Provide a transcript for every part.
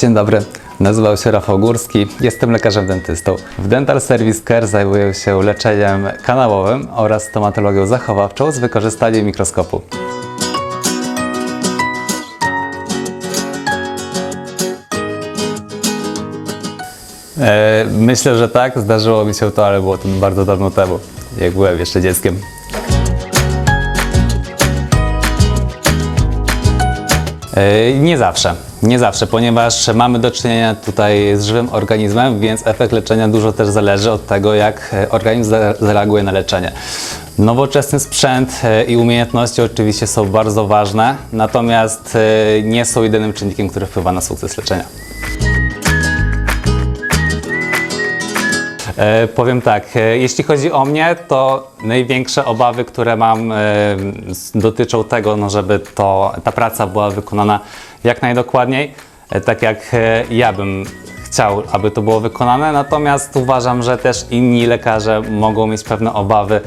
Dzień dobry, nazywam się Rafał Górski, jestem lekarzem dentystą. W Dental Service Care zajmuję się leczeniem kanałowym oraz stomatologią zachowawczą z wykorzystaniem mikroskopu. E, myślę, że tak, zdarzyło mi się to, ale było to bardzo dawno temu, jak byłem jeszcze dzieckiem. E, Nie zawsze. Nie zawsze, ponieważ mamy do czynienia tutaj z żywym organizmem, więc efekt leczenia dużo też zależy od tego, jak e, organizm za- zareaguje na leczenie. Nowoczesny sprzęt e, i umiejętności oczywiście są bardzo ważne, natomiast e, nie są jedynym czynnikiem, który wpływa na sukces leczenia. Powiem tak, e, jeśli chodzi o mnie, to największe obawy, które mam, e, dotyczą tego, no, żeby to, ta praca była wykonana jak najdokładniej, e, tak jak e, ja bym chciał, aby to było wykonane. Natomiast uważam, że też inni lekarze mogą mieć pewne obawy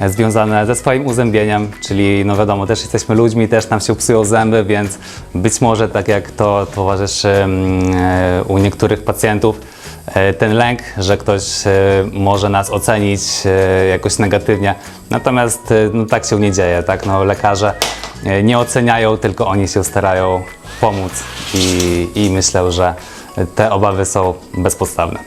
e, związane ze swoim uzębieniem, czyli no wiadomo, też jesteśmy ludźmi, też nam się psują zęby, więc być może tak jak to towarzyszy mm, e, u niektórych pacjentów, e, ten lęk, że ktoś e, może nas ocenić e, jakoś negatywnie. Natomiast e, no, tak się nie dzieje, tak? No, lekarze e, nie oceniają, tylko oni się starają pomóc i, i myślę, że te obawy są bezpodstawne.